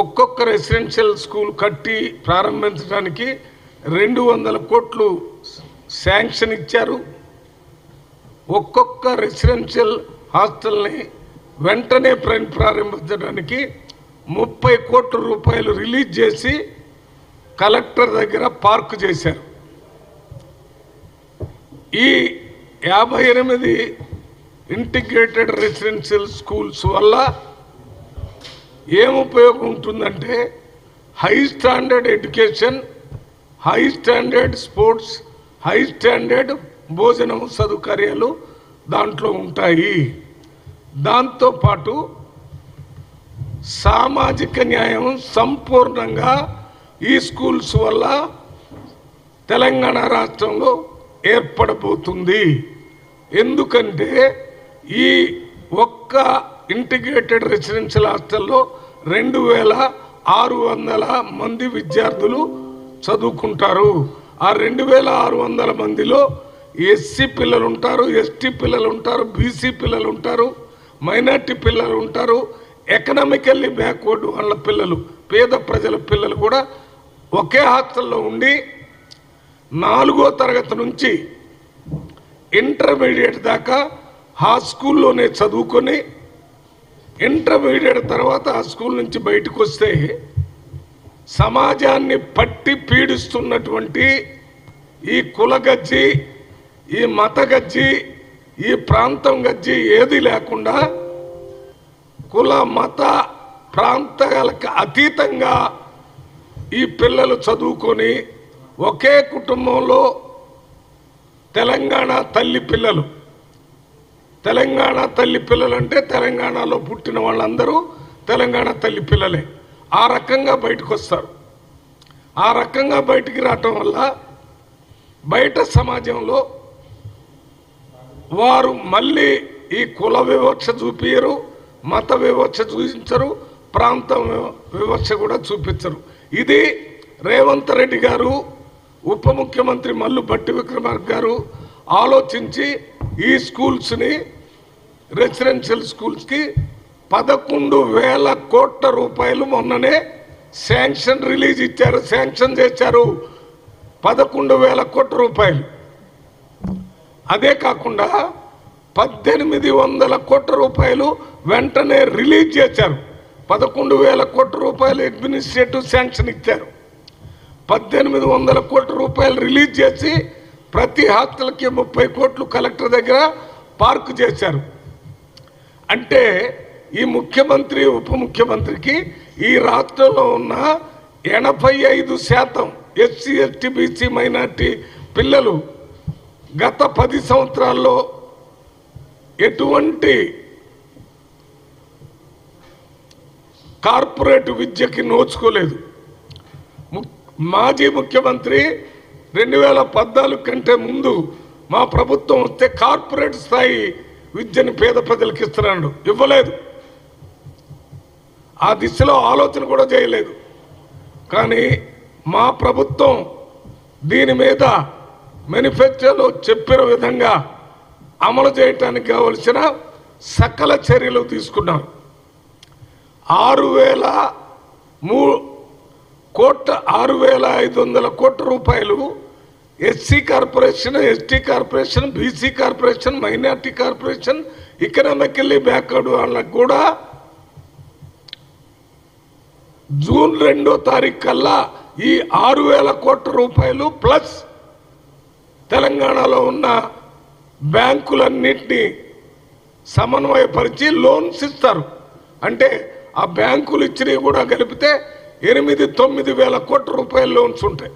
ఒక్కొక్క residential school కట్టి ప్రారంభించడానికి రెండు వందల కోట్లు శాంక్షన్ ఇచ్చారు. ఒక్కొక్క రెసిడెన్షియల్ హాస్టల్ని వెంటనే ప్రారంభించడానికి ముప్పై కోట్ల రూపాయలు రిలీజ్ చేసి కలెక్టర్ దగ్గర పార్క్ చేశారు. ఈ యాభై ఎనిమిది ఇంటిగ్రేటెడ్ రెసిడెన్షియల్ స్కూల్స్ వల్ల ఏం ఉపయోగం ఉంటుందంటే high standard education high standard sports high standard భోజనం సదుకర్యాలు దాంట్లో ఉంటాయి. దాంతోపాటు సామాజిక న్యాయం సంపూర్ణంగా ఈ స్కూల్స్ వల్ల తెలంగాణ రాష్ట్రంలో ఏర్పడబోతుంది. ఎందుకంటే ఈ ఒక్క ఇంటిగ్రేటెడ్ రెసిడెన్షియల్ హాస్టల్లో రెండు వేల ఆరు వందల మంది విద్యార్థులు చదువుకుంటారు. ఆ రెండు వేల ఆరు వందల మందిలో ఎస్సీ పిల్లలు ఉంటారు ఎస్టీ పిల్లలు ఉంటారు బీసీ పిల్లలు ఉంటారు మైనార్టీ పిల్లలు ఉంటారు ఎకనామికల్లీ బ్యాక్వర్డ్ వాళ్ళ పిల్లలు పేద ప్రజల పిల్లలు కూడా ఒకే హాస్టల్లో ఉండి నాలుగో తరగతి నుంచి ఇంటర్మీడియట్ దాకా ఆ స్కూల్లోనే చదువుకొని ఇంటర్మీడియట్ తర్వాత ఆ స్కూల్ నుంచి బయటకు వస్తే సమాజాన్ని పట్టి పీడిస్తున్నటువంటి ఈ కుల గజ్జి ఈ మత గజ్జి ఈ ప్రాంతం గజ్జి ఏది లేకుండా కుల మత ప్రాంతాలకు అతీతంగా ఈ పిల్లలు చదువుకొని ఒకే కుటుంబంలో తెలంగాణ తల్లి పిల్లలు తెలంగాణ తల్లి పిల్లలంటే తెలంగాణలో పుట్టిన వాళ్ళందరూ తెలంగాణ తల్లి పిల్లలే. ఆ రకంగా బయటకు వస్తారు ఆ రకంగా బయటికి రావటం వల్ల బయట సమాజంలో వారు మళ్ళీ ఈ కుల వివక్ష చూపించరు మత వివక్ష చూపించరు ప్రాంతం వివక్ష కూడా చూపించరు. ఇది రేవంత్ రెడ్డి గారు ఉప ముఖ్యమంత్రి మల్లు భట్టి విక్రమార్క గారు ఆలోచించి ఈ స్కూల్స్ని రెసిడెన్షియల్ స్కూల్స్కి పదకొండు వేల కోట్ల రూపాయలు మొన్ననే శాంక్షన్ రిలీజ్ ఇచ్చారు శాంక్షన్ చేశారు. పదకొండు వేల కోట్ల రూపాయలు. అదే కాకుండా పద్దెనిమిది వందల కోట్ల రూపాయలు వెంటనే రిలీజ్ చేశారు. పదకొండు వేల కోట్ల రూపాయలు అడ్మినిస్ట్రేటివ్ శాంక్షన్ ఇచ్చారు. పద్దెనిమిది వందల కోట్ల రూపాయలు రిలీజ్ చేసి ప్రతి హాస్టల్కి ముప్పై కోట్లు కలెక్టర్ దగ్గర పార్కు చేశారు. అంటే ఈ ముఖ్యమంత్రి ఉప ముఖ్యమంత్రికి ఈ రాష్ట్రంలో ఉన్న ఎనభై ఐదు శాతం ఎస్సీ ఎస్టీ బీసీ మైనార్టీ పిల్లలు గత పది సంవత్సరాల్లో ఎటువంటి కార్పొరేట్ విద్యకి నోచుకోలేదు. ము- మాజీ ముఖ్యమంత్రి రెండు వేల పద్నాలుగు కంటే ముందు మా ప్రభుత్వం వస్తే కార్పొరేట్ స్థాయి విద్యను పేద ప్రజలకు ఇస్తున్నాడు. ఇవ్వలేదు. ఆ దిశలో ఆలోచన కూడా చేయలేదు. కానీ మా ప్రభుత్వం దీని మీద మేనిఫెస్టోలో చెప్పిన విధంగా అమలు చేయటానికి కావలసిన సకల చర్యలు తీసుకున్నాం. ఆరు వేల మూ కోట్ల ఆరు వేల ఐదు వందల కోట్ల రూపాయలు SC corporation ST corporation BC corporation minority corporation economically backward వాళ్ళకు కూడా జూన్ రెండో తారీఖు కల్లా ఈ ఆరు వేల కోట్ల రూపాయలు ప్లస్ తెలంగాణలో ఉన్న బ్యాంకులన్నింటినీ సమన్వయపరిచి లోన్స్ ఇస్తారు. అంటే ఆ బ్యాంకులు ఇచ్చినవి కూడా కలిపితే ఎనిమిది తొమ్మిది వేల కోట్ల రూపాయల లోన్స్ ఉంటాయి.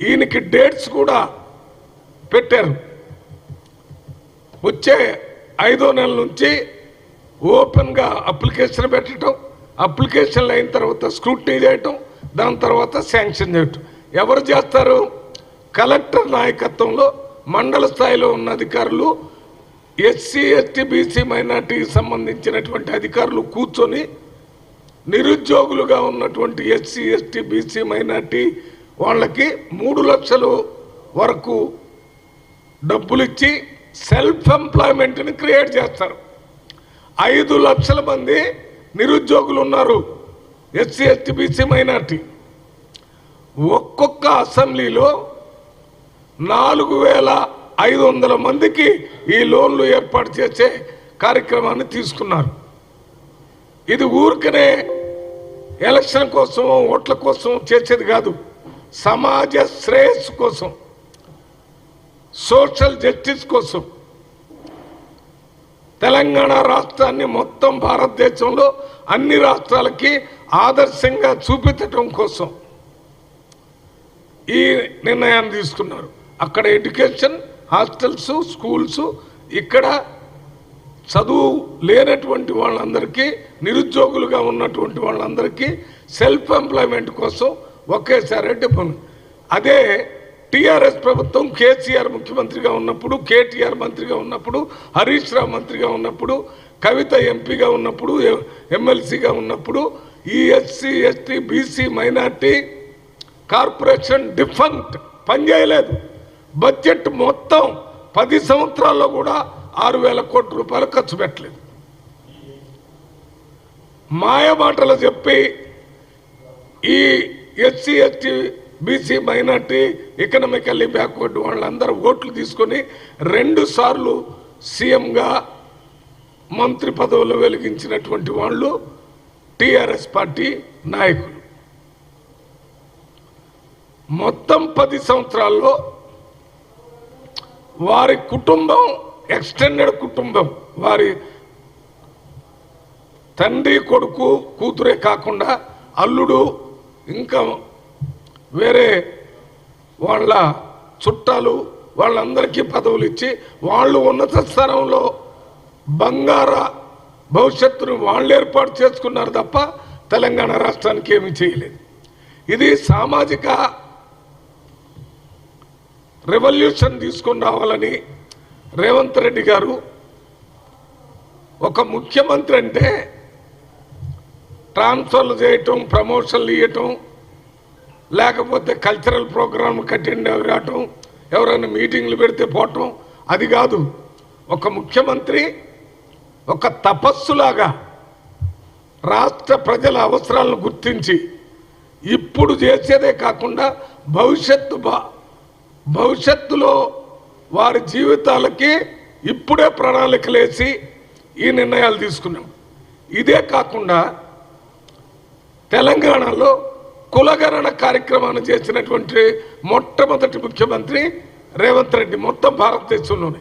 ఈయనకి డేట్స్ కూడా పెట్టారు. వచ్చే ఐదో నెల నుంచి ఓపెన్గా అప్లికేషన్ పెట్టడం అప్లికేషన్లు అయిన తర్వాత స్క్రూటినీ చేయటం దాని తర్వాత శాంక్షన్ చేయటం. ఎవరు చేస్తారు? కలెక్టర్ నాయకత్వంలో మండల స్థాయిలో ఉన్న అధికారులు ఎస్సీ ఎస్టీ బీసీ మైనార్టీకి సంబంధించినటువంటి అధికారులు కూర్చొని నిరుద్యోగులుగా ఉన్నటువంటి ఎస్సీ ఎస్టీ బీసీ మైనార్టీ వాళ్ళకి మూడు లక్షలు వరకు డబ్బులు ఇచ్చి సెల్ఫ్ ఎంప్లాయ్మెంట్ని క్రియేట్ చేస్తారు. ఐదు లక్షల మంది నిరుద్యోగులు ఉన్నారు ఎస్సీ ఎస్టీ బీసీ మైనార్టీ. ఒక్కొక్క అసెంబ్లీలో నాలుగు వేల ఐదు వందల మందికి ఈ లోన్లు ఏర్పాటు చేసే కార్యక్రమాన్ని తీసుకున్నారు. ఇది ఊరికనే ఎలక్షన్ కోసం ఓట్ల కోసం చేసేది కాదు. సమాజ శ్రేయస్సు కోసం సోషల్ జస్టిస్ కోసం తెలంగాణ రాష్ట్రాన్ని మొత్తం భారతదేశంలో అన్ని రాష్ట్రాలకి ఆదర్శంగా చూపించటం కోసం ఈ నిర్ణయాన్ని తీసుకున్నారు. అక్కడ ఎడ్యుకేషన్ హాస్టల్స్ స్కూల్స్ ఇక్కడ చదువు లేనటువంటి వాళ్ళందరికీ నిరుద్యోగులుగా ఉన్నటువంటి వాళ్ళందరికీ సెల్ఫ్ ఎంప్లాయ్మెంట్ కోసం ఒకేసారి డిపెండ్ అదే టిఆర్ఎస్ ప్రభుత్వం కేసీఆర్ ముఖ్యమంత్రిగా ఉన్నప్పుడు కేటీఆర్ మంత్రిగా ఉన్నప్పుడు హరీష్ రావు మంత్రిగా ఉన్నప్పుడు కవిత ఎంపీగా ఉన్నప్పుడు ఎమ్మెల్సీగా ఉన్నప్పుడు ఈ SC ST BC minority corporation defunct పనిచేయలేదు బడ్జెట్ మొత్తం పది సంవత్సరాల్లో కూడా ఆరు వేల కోట్ల రూపాయలు ఖర్చు పెట్టలేదు. మాయ మాటలు చెప్పి ఈ SC ST BC minority economically backward వాళ్ళందరూ ఓట్లు తీసుకొని రెండు సార్లు సీఎంగా మంత్రి పదవులు వెలిగించినటువంటి వాళ్ళు టిఆర్ఎస్ పార్టీ నాయకులు. మొత్తం పది సంవత్సరాల్లో వారి కుటుంబం ఎక్స్టెండెడ్ కుటుంబం వారి తండ్రి కొడుకు కూతురే కాకుండా అల్లుడు ఇంకా వేరే వాళ్ళ చుట్టాలు వాళ్ళందరికీ పదవులు ఇచ్చి వాళ్ళు ఉన్నత స్థానంలో బంగార భవిష్యత్తును వాళ్ళు ఏర్పాటు చేసుకున్నారు తప్ప తెలంగాణ రాష్ట్రానికి ఏమీ చేయలేదు. ఇది సామాజిక రెవల్యూషన్ తీసుకొని రావాలని రేవంత్ రెడ్డి గారు ఒక ముఖ్యమంత్రి అంటే ట్రాన్స్ఫర్లు చేయటం ప్రమోషన్లు ఇవ్వటం లేకపోతే కల్చరల్ ప్రోగ్రాం అటెండ్ కావటం ఎవరైనా మీటింగ్లు పెడితే పోవటం అది కాదు. ఒక ముఖ్యమంత్రి ఒక తపస్సులాగా రాష్ట్ర ప్రజల అవసరాలను గుర్తించి ఇప్పుడు చేసేదే కాకుండా భవిష్యత్తు భవిష్యత్తులో వారి జీవితాలకి ఇప్పుడే ప్రణాళికలేసి ఈ నిర్ణయాలు తీసుకున్నాం. ఇదే కాకుండా తెలంగాణలో కులగణన కార్యక్రమాన్ని చేసినటువంటి మొట్టమొదటి ముఖ్యమంత్రి రేవంత్ రెడ్డి మొత్తం భారతదేశంలోనే.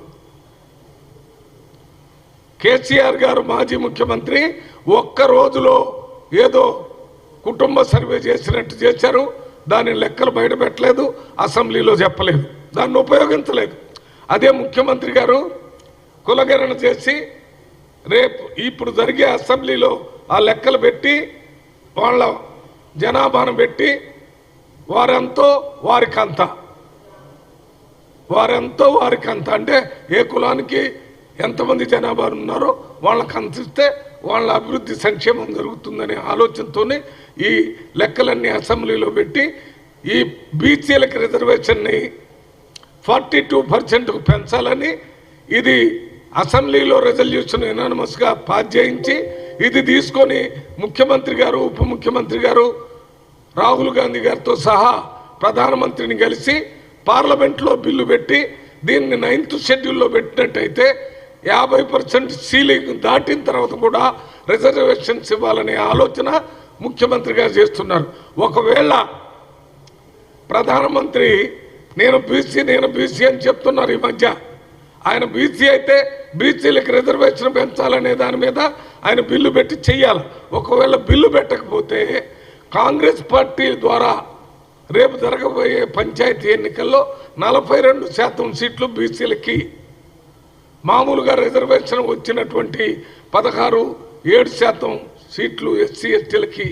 కేసీఆర్ గారు మాజీ ముఖ్యమంత్రి ఒక్క రోజులో ఏదో కుటుంబ సర్వే చేసినట్టు చేశారు. దాని లెక్కలు బయటపెట్టలేదు అసెంబ్లీలో చెప్పలేదు. దాన్ని ఉపయోగించలేదు. అదే ముఖ్యమంత్రి గారు కులగణన చేసి రేపు ఇప్పుడు జరిగే అసెంబ్లీలో ఆ లెక్కలు పెట్టి వాళ్ళ జనాభాను పెట్టి వారెంతో వారికంత. వారెంతో వారికంత. అంటే ఏ కులానికి ఎంతమంది జనాభా ఉన్నారో వాళ్ళకి అందిస్తే వాళ్ళ అభివృద్ధి సంక్షేమం జరుగుతుందనే ఆలోచనతోనే ఈ లెక్కలన్నీ అసెంబ్లీలో పెట్టి ఈ బీసీలకు రిజర్వేషన్ని ఫార్టీ టూ పర్సెంట్కు పెంచాలని ఇది అసెంబ్లీలో రెజల్యూషన్ యునానిమస్గా పాస్ చేయించి ఇది తీసుకొని ముఖ్యమంత్రి గారు ఉప ముఖ్యమంత్రి గారు రాహుల్ గాంధీ గారితో సహా ప్రధానమంత్రిని కలిసి పార్లమెంట్లో బిల్లు పెట్టి దీన్ని నైన్త్ షెడ్యూల్లో పెట్టినట్టయితే యాభై పర్సెంట్ సీలింగ్ దాటిన తర్వాత కూడా రిజర్వేషన్స్ ఇవ్వాలనే ఆలోచన ముఖ్యమంత్రి గారు చేస్తున్నారు. ఒకవేళ ప్రధానమంత్రి నేను బీసీ నేను బీసీ అని చెప్తున్నారు ఈ మధ్య. ఆయన బీసీ అయితే బీసీలకు రిజర్వేషన్ పెంచాలనే దాని మీద ఆయన బిల్లు పెట్టి చెయ్యాలి. ఒకవేళ బిల్లు పెట్టకపోతే కాంగ్రెస్ పార్టీ ద్వారా రేపు జరగబోయే పంచాయతీ ఎన్నికల్లో నలభై రెండు శాతం సీట్లు బీసీలకి మామూలుగా రిజర్వేషన్ వచ్చినటువంటి పదహారు ఏడు శాతం సీట్లు ఎస్సీ ఎస్టీలకి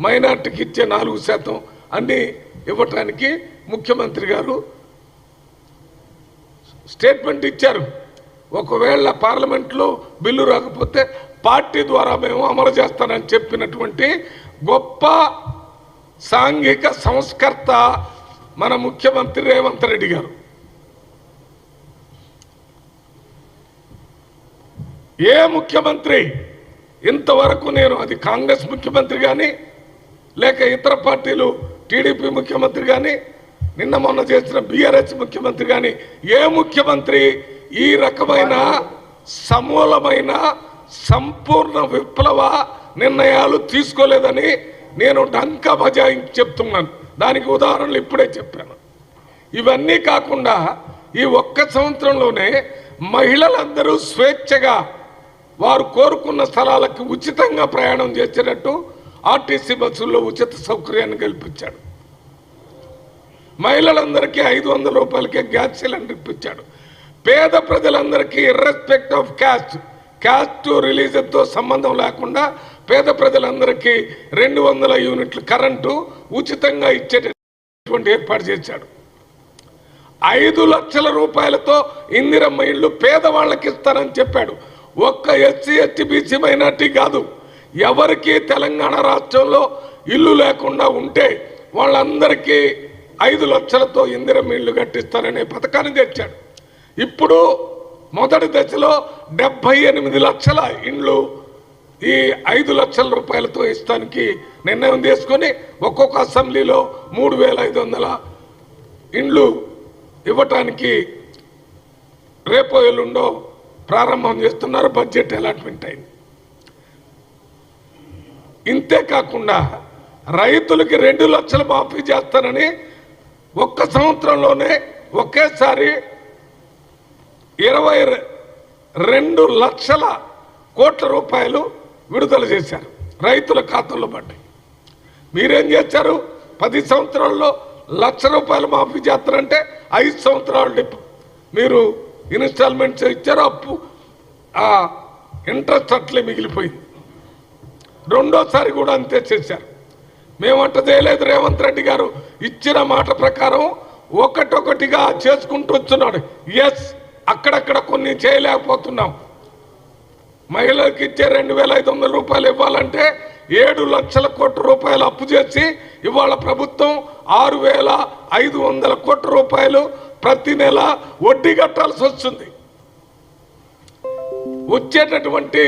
మైనార్టీకి ఇచ్చే నాలుగు శాతం అన్నీ ఇవ్వటానికి ముఖ్యమంత్రి గారు స్టేట్మెంట్ ఇచ్చారు. ఒకవేళ పార్లమెంట్లో బిల్లు రాకపోతే పార్టీ ద్వారా మేము అమలు చేస్తానని చెప్పినటువంటి గొప్ప సాంఘిక సంస్కర్త మన ముఖ్యమంత్రి రేవంత్ రెడ్డి గారు. ఏ ముఖ్యమంత్రి ఇంతవరకు నేను అది కాంగ్రెస్ ముఖ్యమంత్రి కానీ లేక ఇతర పార్టీలు టీడీపీ ముఖ్యమంత్రి కానీ నిన్న మొన్న చేసిన బీఆర్ఎస్ ముఖ్యమంత్రి కానీ ఏ ముఖ్యమంత్రి ఈ రకమైన సమూలమైన సంపూర్ణ విప్లవ నిర్ణయాలు తీసుకోలేదని నేను డంకా బజాయించి చెప్తున్నాను. దానికి ఉదాహరణలు ఇప్పుడే చెప్పాను. ఇవన్నీ కాకుండా ఈ ఒక్క సంవత్సరంలోనే మహిళలందరూ స్వేచ్ఛగా వారు కోరుకున్న స్థలాలకు ఉచితంగా ప్రయాణం చేసేటట్టు ఆర్టీసీ బస్సుల్లో ఉచిత సౌకర్యాన్ని కల్పించాడు. మహిళలందరికీ ఐదు వందల రూపాయలకే గ్యాస్ సిలిండర్ ఇప్పించాడు. పేద ప్రజలందరికీ ఇర్రెస్పెక్ట్ ఆఫ్ క్యాస్ట్ క్యాస్ట్ రిలీజన్తో సంబంధం లేకుండా పేద ప్రజలందరికీ రెండు వందల యూనిట్లు కరెంటు ఉచితంగా ఇచ్చేటటువంటి ఏర్పాటు చేశాడు. ఐదు లక్షల రూపాయలతో ఇందిరమ్మ ఇళ్ళు పేదవాళ్ళకి ఇస్తానని చెప్పాడు. ఒక్క ఎస్సీ ఎస్టీ బీసీ మైనార్టీ కాదు. ఎవరికి తెలంగాణ రాష్ట్రంలో ఇల్లు లేకుండా ఉంటే వాళ్ళందరికీ ఐదు లక్షలతో ఇందిరమ్మ ఇళ్ళు కట్టిస్తారనే పథకాన్ని తెచ్చాడు. ఇప్పుడు మొదటి దశలో డెబ్బై ఎనిమిది లక్షల ఇండ్లు ఈ ఐదు లక్షల రూపాయలతో ఇస్తానికి నిర్ణయం తీసుకొని ఒక్కొక్క అసెంబ్లీలో మూడు వేల ఐదు వందల ఇండ్లు ఇవ్వటానికి రేపో ఎల్లుండో ప్రారంభం చేస్తున్నారు. బడ్జెట్ అలాట్మెంట్ అయింది. ఇంతే కాకుండా రైతులకి రెండు లక్షలు మాఫీ చేస్తానని ఒక్క సంవత్సరంలోనే ఒకేసారి ఇరవై రెండు లక్షల కోట్ల రూపాయలు విడుదల చేశారు. రైతుల ఖాతాల్లో పడ్డాయి. మీరేం చేశారు? పది సంవత్సరాల్లో లక్ష రూపాయలు మాఫీ చేస్తారంటే ఐదు సంవత్సరాలు మీరు ఇన్స్టాల్మెంట్స్ ఇచ్చారు అప్పు ఆ ఇంట్రెస్ట్ అట్లే మిగిలిపోయింది. రెండోసారి కూడా అంతే చేశారు. మేమంట చేయలేదు రేవంత్ రెడ్డి గారు ఇచ్చిన మాట ప్రకారం ఒకటొకటిగా చేసుకుంటూ వచ్చున్నాడు ఎస్ అక్కడక్కడ కొన్ని చేయలేకపోతున్నాం. మహిళలకు ఇచ్చే రెండు వేల ఐదు వందల రూపాయలు ఇవ్వాలంటే ఏడు లక్షల కోట్ల రూపాయలు అప్పు చేసి ఇవాళ ప్రభుత్వం ఆరు వేల ఐదు వందల కోట్ల రూపాయలు ప్రతి నెల వడ్డీ కట్టాల్సి వస్తుంది. వచ్చేటటువంటి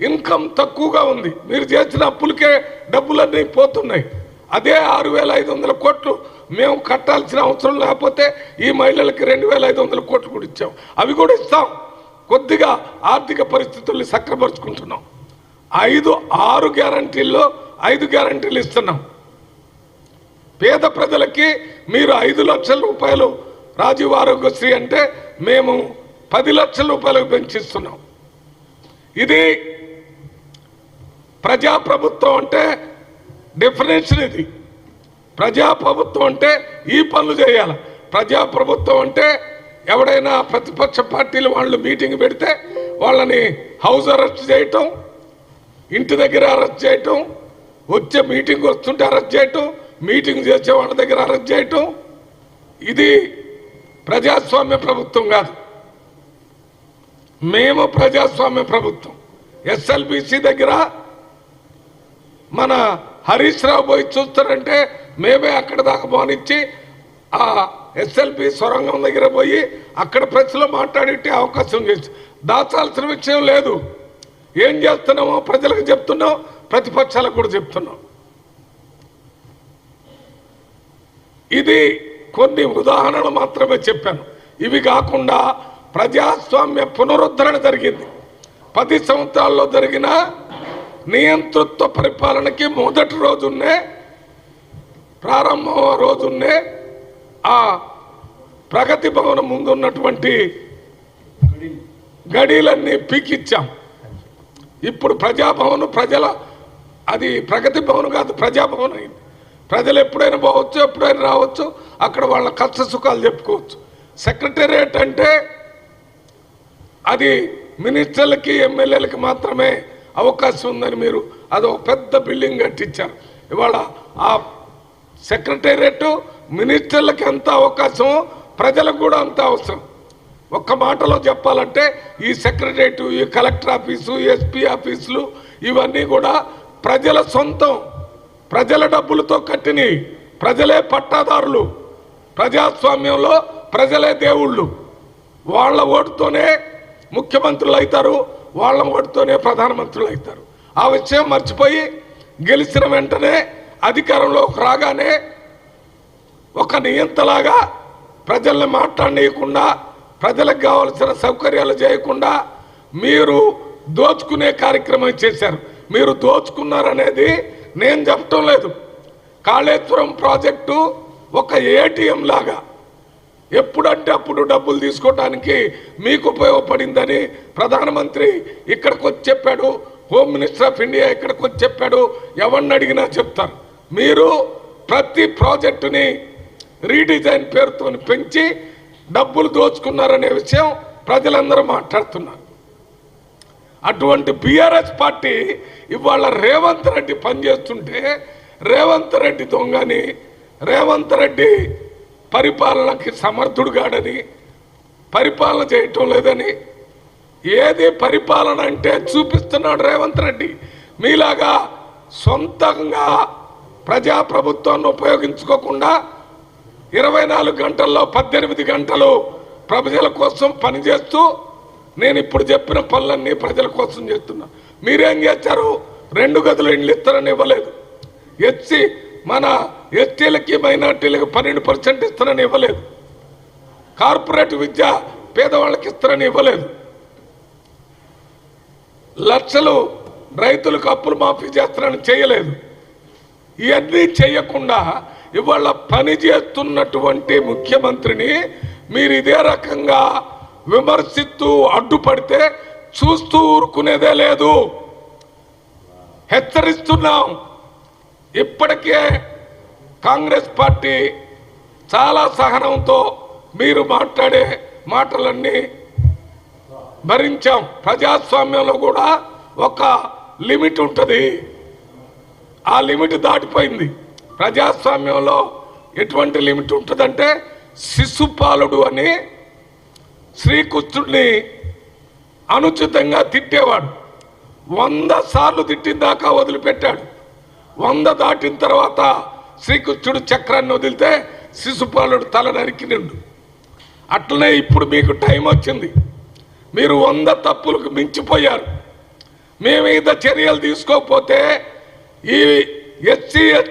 ఇన్కమ్ తక్కువగా ఉంది. మీరు చేసిన అప్పులకే డబ్బులన్నీ పోతున్నాయి. అదే ఆరు వేల ఐదు వందల కోట్లు మేము కట్టాల్సిన అవసరం లేకపోతే ఈ మహిళలకి రెండు వేల ఐదు వందల కోట్లు కూడా ఇచ్చాం. అవి కూడా ఇస్తాం. కొద్దిగా ఆర్థిక పరిస్థితుల్ని సక్రపరుచుకుంటున్నాం. ఐదు ఆరు గ్యారంటీల్లో ఐదు గ్యారంటీలు ఇస్తున్నాం. పేద ప్రజలకి మీరు ఐదు లక్షల రూపాయలు రాజీవ్ ఆరోగ్యశ్రీ అంటే మేము పది లక్షల రూపాయలకు పెంచిస్తున్నాం. ఇది ప్రజాప్రభుత్వం అంటే డెఫినేషన్ ఇది. ప్రజాప్రభుత్వం అంటే ఈ పనులు చేయాలి. ప్రజాప్రభుత్వం అంటే ఎవడైనా ప్రతిపక్ష పార్టీలు వాళ్ళు మీటింగ్ పెడితే వాళ్ళని హౌస్ అరెస్ట్ చేయటం ఇంటి దగ్గర అరెస్ట్ చేయటం వచ్చే మీటింగ్ వస్తుంటే అరెస్ట్ చేయటం మీటింగ్ చేసే వాళ్ళ దగ్గర అరెస్ట్ చేయటం ఇది ప్రజాస్వామ్య ప్రభుత్వం కాదు. మేము ప్రజాస్వామ్య ప్రభుత్వం. ఎస్ఎల్బిసి దగ్గర మన హరీష్ రావు పోయి చూస్తారంటే మేమే అక్కడ దాకా మానిచ్చి ఆ ఎస్ఎల్పి సొరంగం దగ్గర పోయి అక్కడ ప్రజలు మాట్లాడే అవకాశం చేసి దాచాల్సిన విషయం లేదు. ఏం చేస్తున్నామో ప్రజలకు చెప్తున్నాం ప్రతిపక్షాలకు కూడా చెప్తున్నాం. ఇది కొన్ని ఉదాహరణలు మాత్రమే చెప్పాను. ఇవి కాకుండా ప్రజాస్వామ్య పునరుద్ధరణ జరిగింది. పది సంవత్సరాల్లో జరిగిన నియంతృత్వ పరిపాలనకి మొదటి రోజున్నే ప్రారంభం రోజున్నే ఆ ప్రగతి భవనం ముందు ఉన్నటువంటి గడీలన్నీ పీకిచ్చాం. ఇప్పుడు ప్రజాభవన్ ప్రజల అది ప్రగతి భవన్ కాదు ప్రజాభవన్ అయింది. ప్రజలు ఎప్పుడైనా పోవచ్చు ఎప్పుడైనా రావచ్చు అక్కడ వాళ్ళ కష్ట సుఖాలు చెప్పుకోవచ్చు. సెక్రటేరియట్ అంటే అది మినిస్టర్లకి ఎమ్మెల్యేలకి మాత్రమే అవకాశం ఉందని మీరు అది ఒక పెద్ద బిల్డింగ్ కట్టించారు. ఇవాళ ఆ సెక్రటేరియట్ మినిస్టర్లకు ఎంత అవకాశం ప్రజలకు కూడా అంత అవసరం. ఒక్క మాటలో చెప్పాలంటే ఈ సెక్రటరేట్ ఈ కలెక్టర్ ఆఫీసు ఎస్పీ ఆఫీసులు ఇవన్నీ కూడా ప్రజల సొంతం. ప్రజల డబ్బులతో కట్టినవి. ప్రజలే పట్టాదారులు. ప్రజాస్వామ్యంలో ప్రజలే దేవుళ్ళు. వాళ్ళ ఓటుతోనే ముఖ్యమంత్రులు అవుతారు వాళ్ళ ఓటుతోనే ప్రధానమంత్రులు అవుతారు ఆ విషయం మర్చిపోయి గెలిచిన వెంటనే అధికారంలోకి రాగానే ఒక నియంతలాగా ప్రజల్ని మాట్లాడనీయకుండా ప్రజలకు కావాల్సిన సౌకర్యాలు చేయకుండా మీరు దోచుకునే కార్యక్రమం చేశారు. మీరు దోచుకున్నారనేది నేను చెప్పటం లేదు. కాళేశ్వరం ప్రాజెక్టు ఒక ఏటీఎం లాగా ఎప్పుడంటే అప్పుడు డబ్బులు తీసుకోవడానికి మీకు ఉపయోగపడిందని ప్రధానమంత్రి ఇక్కడికి వచ్చి చెప్పాడు. హోమ్ మినిస్టర్ ఆఫ్ ఇండియా ఇక్కడికి వచ్చి చెప్పాడు. ఎవరిని అడిగినా చెప్తారు. మీరు ప్రతి ప్రాజెక్టుని రీడిజైన్ పేరుతో పెంచి డబ్బులు దోచుకున్నారనే విషయం ప్రజలందరూ మాట్లాడుతున్నారు. అటువంటి బీఆర్ఎస్ పార్టీ ఇవాళ రేవంత్ రెడ్డి పనిచేస్తుంటే రేవంత్ రెడ్డి దొంగని రేవంత్ రెడ్డి పరిపాలనకి సమర్థుడు కాడని పరిపాలన చేయటం లేదని ఏది పరిపాలన అంటే చూపిస్తున్నాడు రేవంత్ రెడ్డి. మీలాగా సొంతంగా ప్రజాప్రభుత్వాన్ని ఉపయోగించుకోకుండా ఇరవై నాలుగు గంటల్లో పద్దెనిమిది గంటలు ప్రజల కోసం పనిచేస్తూ నేను ఇప్పుడు చెప్పిన పనులన్నీ ప్రజల కోసం చేస్తున్నా. మీరేం చేశారు రెండు గదులు ఇండ్లు ఇస్తారని ఇవ్వలేదు. ఎస్సీ మన ఎస్టీలకి మైనార్టీలకి పన్నెండు పర్సెంట్ ఇస్తారని ఇవ్వలేదు. కార్పొరేట్ విద్య పేదవాళ్ళకి ఇస్తారని ఇవ్వలేదు. లక్షలు రైతులకు అప్పులు మాఫీ చేస్తారని చేయలేదు. ఇవన్నీ చేయకుండా ఇవాళ పని చేస్తున్నటువంటి ముఖ్యమంత్రిని మీరు ఇదే రకంగా విమర్శిస్తూ అడ్డుపడితే చూస్తూ ఊరుకునేదే లేదు. హెచ్చరిస్తున్నాం. ఇప్పటికే కాంగ్రెస్ పార్టీ చాలా సహనంతో మీరు మాట్లాడే మాటలన్నీ భరించాం. ప్రజాస్వామ్యంలో కూడా ఒక లిమిట్ ఉంటుంది. ఆ లిమిట్ దాటిపోయింది. ప్రజాస్వామ్యంలో ఎటువంటి లిమిట్ ఉంటుందంటే శిశుపాలుడు అని శ్రీకృష్ణుడిని అనుచితంగా తిట్టేవాడు. వంద సార్లు తిట్టిన దాకా వదిలిపెట్టాడు. వంద దాటిన తర్వాత శ్రీకృష్ణుడు చక్రాన్ని వదిలితే శిశుపాలుడు తల నరికి నిండు. అట్లనే ఇప్పుడు మీకు టైం వచ్చింది. మీరు వంద తప్పులకు మించిపోయారు. మీ మీద చర్యలు తీసుకోకపోతే ఈ ఎస్సీ ఎస్టీ